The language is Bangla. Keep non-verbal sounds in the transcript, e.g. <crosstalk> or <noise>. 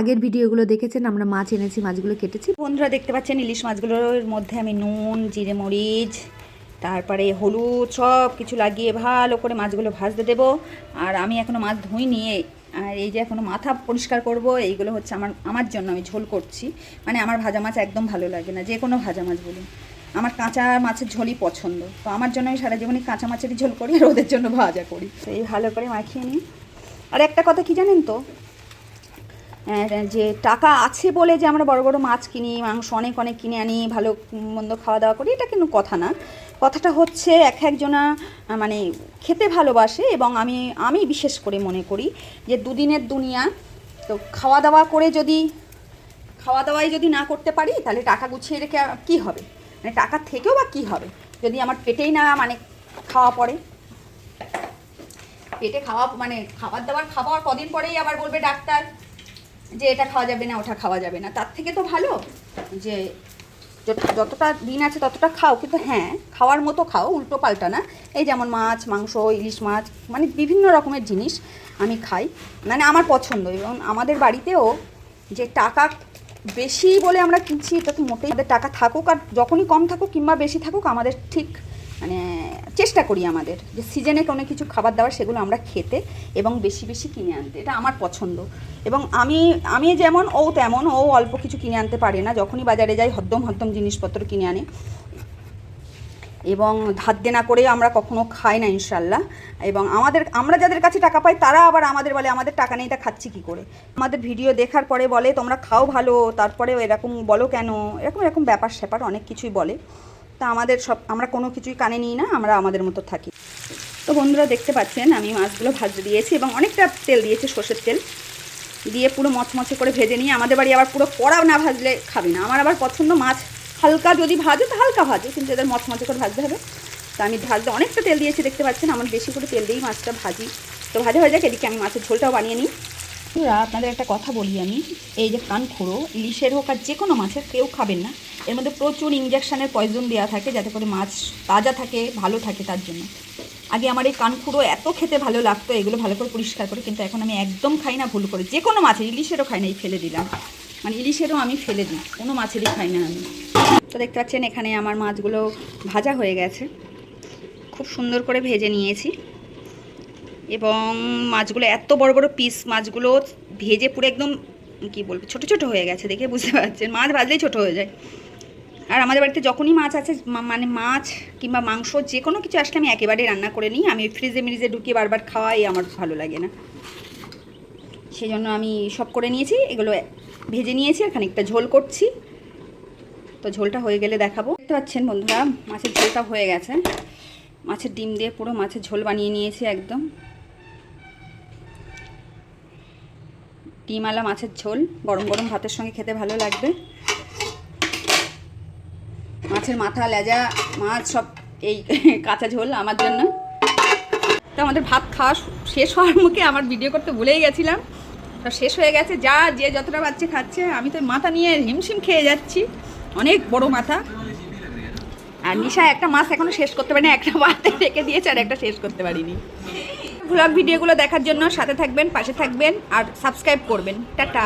আগের ভিডিওগুলো দেখেছেন, আমরা মাছ এনেছি, মাছগুলো কেটেছি। বন্ধুরা দেখতে পাচ্ছেন, ইলিশ মাছগুলোর মধ্যে আমি নুন, জিরে, মরিচ, তারপরে হলুদ সব কিছু লাগিয়ে ভালো করে মাছগুলো ভাজতে দেবো। আর আমি এখনও মাছ ধুই নিয়ে আর এই যে এখনও মাথা পরিষ্কার করব, এইগুলো হচ্ছে আমার আমার জন্য আমি ঝোল করছি। মানে আমার ভাজা মাছ একদম ভালো লাগে না যে কোনো ভাজা মাছ বলুন। আমার কাঁচা মাছের ঝোলই পছন্দ, তো আমার জন্য আমি সারা জীবনই কাঁচা মাছেরই ঝোল করি আর ওদের জন্য ভাজা করি। তো এই ভালো করে মাখিয়ে নিই। আর একটা কথা কি জানেন তো যে টাকা আছে বলে যে আমরা বড় বড় মাছ কিনি, মাংস অনেক অনেক কিনে আনি, ভালো মন্দ খাওয়া দাওয়া করি, এটা কিন্তু কথা না। কথাটা হচ্ছে এক একজনা মানে খেতে ভালোবাসে এবং আমি আমি বিশেষ করে মনে করি যে দুদিনের দুনিয়া, তো খাওয়া দাওয়া করে যদি, খাওয়া দাওয়াই যদি না করতে পারি, তাহলে টাকা গুছিয়ে রেখে কী হবে? মানে টাকা থেকেও বা কী হবে? যদি আমার পেটেই না মানে খাওয়া পড়ে। পেটে খাওয়া মানে খাবার দাবার খাওয়ার কদিন পরেই আবার বলবে ডাক্তার যে এটা খাওয়া যাবে না, ওটা খাওয়া যাবে না। তার থেকে তো ভালো যে যত- যতটা দিন আছে ততটা খাও। কিন্তু হ্যাঁ খাওয়ার মতো খাও, উল্টো পাল্টা না। এই যেমন মাছ, মাংস, ইলিশ মাছ মানে বিভিন্ন রকমের জিনিস আমি খাই। মানে আমার পছন্দ। এবং আমাদের বাড়িতেও যে টাকা বেশি বলে আমরা কিনছি, এটা তো মোটেই টাকা থাকুক। আর যখনই কম থাকুক কিংবা বেশি থাকুক, আমাদের ঠিক চেষ্টা করি আমাদের, যে সিজনে কোনো কিছু খাবার দাবার সেগুলো আমরা খেতে এবং বেশি বেশি কিনে আনতে, এটা আমার পছন্দ। এবং আমি আমি যেমন, ও তেমন, ও অল্প কিছু কিনে আনতে পারে না, যখনই বাজারে যাই হদ্দম হদ্দম জিনিসপত্র কিনে আনে। এবং ধার দেনা করে আমরা কখনো খাই না ইনশাল্লাহ এবং আমাদের, আমরা যাদের কাছে টাকা পাই, তারা আবার আমাদের বলে, আমাদের টাকা নেই তা খাচ্ছি কী করে? আমাদের ভিডিও দেখার পরে বলে, তোমরা খাও ভালো। তারপরে এরকম বলো কেন? এরকম এরকম ব্যাপার স্যাপার অনেক কিছুই বলে। তা আমাদের সব, আমরা কোনো কিছুই কানে নিই না, আমরা আমাদের মতো থাকি। তো বন্ধুরা দেখতে পাচ্ছেন, আমি মাছগুলো ভাজতে দিয়েছি এবং অনেকটা তেল দিয়েছি, সর্ষের তেল। দিয়ে পুরো মচমচে করে ভেজে নিয়ে, আমাদের বাড়ি আবার পুরো কড়া না ভাজলে খাবে না। আমার আবার পছন্দ মাছ, হালকা যদি ভাজে তো হালকা ভাজে, কিন্তু এদের মচমচে করে ভাজতে হবে। তো আমি ভাজতে অনেকটা তেল দিয়েছি, দেখতে পাচ্ছেন, আমার বেশি করে তেল দিয়েই মাছটা ভাজি। তো ভাজা হয়ে যাক, এদিকে আমি মাছের ঝোলটাও বানিয়ে নিই। বন্ধুরা, আপনাদের একটা কথা বলি আমি। এই যে কানখোড়ো ইলিশের হোক আর যে কোনো মাছের কেউ খাবেন না। এর মধ্যে প্রচুর ইঞ্জেকশানের পয়জন দেওয়া থাকে যাতে করে মাছ তাজা থাকে ভালো থাকে তার জন্য। আগে আমার এই কানখুড়ো এত খেতে ভালো লাগতো এগুলো ভালো করে পরিষ্কার করে কিন্তু এখন আমি একদম খাই না ভুল করে। যে কোনো মাছের ইলিশেরও খাই না এই ফেলে দিলাম। মানে ইলিশেরও আমি ফেলে দিই কোনো মাছেরই খাই না আমি। তো দেখতে পাচ্ছেন এখানে আমার মাছগুলো ভাজা হয়ে গেছে। খুব সুন্দর করে ভেজে নিয়েছি। এবং মাছগুলো এত বড় বড় পিস মাছগুলো ভেজে পুরো একদম, কি বলব, ছোট ছোট হয়ে গেছে দেখে বুঝতে পারছেন। মাছ ভাজলেই ছোট হয়ে যায়। আর আমাদের বাড়িতে যখনই মাছ আছে মানে মাছ কিংবা মাংস যে কোনো কিছু আসলে আমি একেবারে রান্না করে নিই। আমি ফ্রিজে মিরিজে ঢুকিয়ে বারবার খাওয়াই, আমার ভালো লাগে না। সেই জন্য আমি সব করে নিয়েছি, এগুলো ভেজে নিয়েছি আর খানিকটা ঝোল করছি। তো ঝোলটা হয়ে গেলে দেখাবো। দেখতে পাচ্ছেন বন্ধুরা, মাছের ঝোলটা হয়ে গেছে। মাছের ডিম দিয়ে পুরো মাছের ঝোল বানিয়ে নিয়েছি একদম। ডিমালা মাছের ঝোল, গরম গরম ভাতের সঙ্গে খেতে ভালো লাগবে। মাছের মাথা, লেজা, মাছ সব এই <laughs> কাঁচা ঝোল আমার জন্য। তো আমাদের ভাত খাওয়া শেষ হওয়ার মুখে আমার ভিডিও করতে ভুলেই গেছিলাম। তো শেষ হয়ে গেছে, যা যে যতটা বাচ্চা খাচ্ছে, আমি তো মাথা নিয়ে হিমশিম খেয়ে যাচ্ছি। অনেক বড় মাথা। আর নিশা একটা মাছ এখনও শেষ করতে পারিনি, একটা ভাতে রেখে দিয়েছে আর একটা শেষ করতে পারিনি। ভ্লগ ভিডিওগুলো দেখার জন্য সাথে থাকবেন পাশে থাকবেন আর সাবস্ক্রাইব করবেন। টাটা।